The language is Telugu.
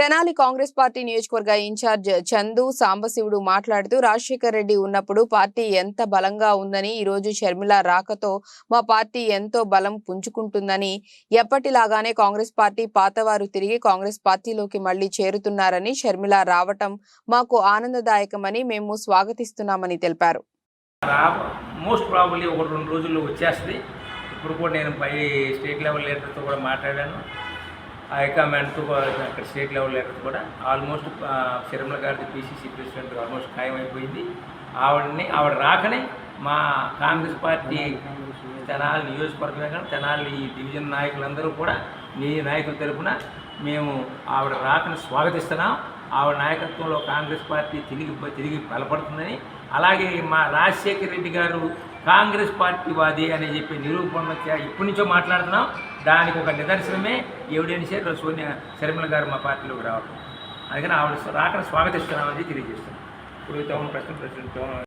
తెనాలి కాంగ్రెస్ పార్టీ నియోజకవర్గ ఇన్ఛార్జ్ చందు సాంబశివుడు మాట్లాడుతూ రాజశేఖర్ రెడ్డి ఉన్నప్పుడు పార్టీ ఎంత బలంగా ఉందని ఈరోజు షర్మిల రాకతో మా పార్టీ ఎంతో బలం పుంజుకుంటుందని ఎప్పటిలాగానే కాంగ్రెస్ పార్టీ పాతవారు తిరిగి కాంగ్రెస్ పార్టీలోకి మళ్ళీ చేరుతున్నారని షర్మిల రావటం మాకు ఆనందదాయకమని మేము స్వాగతిస్తున్నామని తెలిపారు. మోస్ట్ ప్రాబబ్లీ ఒక రెండు రోజుల్లో వచ్చేస్తుంది. ఇప్పుడు కూడా నేను పై స్టేట్ లెవెల్ లీడర్తో కూడా మాట్లాడాను. హైకమాండ్తో అక్కడ స్టేట్ లెవెల్ లీడర్తో కూడా ఆల్మోస్ట్ సిరమల గారి పీసీసీ ప్రెసిడెంట్ ఆల్మోస్ట్ ఖాయమైపోయింది. ఆవిడని ఆవిడ రాకనే మా కాంగ్రెస్ పార్టీ తెనాలి నియోజకవర్గమే కానీ తెనాలి ఈ డివిజన్ నాయకులందరూ కూడా మీ నాయకుల తరపున మేము ఆవిడ రాకని స్వాగతిస్తున్నాం. ఆవిడ నాయకత్వంలో కాంగ్రెస్ పార్టీ తిరిగి తిరిగి బలపడుతుందని. అలాగే మా రాజశేఖర రెడ్డి గారు కాంగ్రెస్ పార్టీ వాది అని చెప్పి నిరూపణ ఇప్పటి నుంచో మాట్లాడుతున్నాం. దానికి ఒక నిదర్శనమే ఎవిడెన్సే సోనియా శర్మిల గారు మా పార్టీలోకి రావడం అందుకని ఆవిడ రాకను స్వాగతిస్తున్నామని తెలియజేస్తున్నాం. ఇప్పుడు ప్రశ్న ప్రశ్న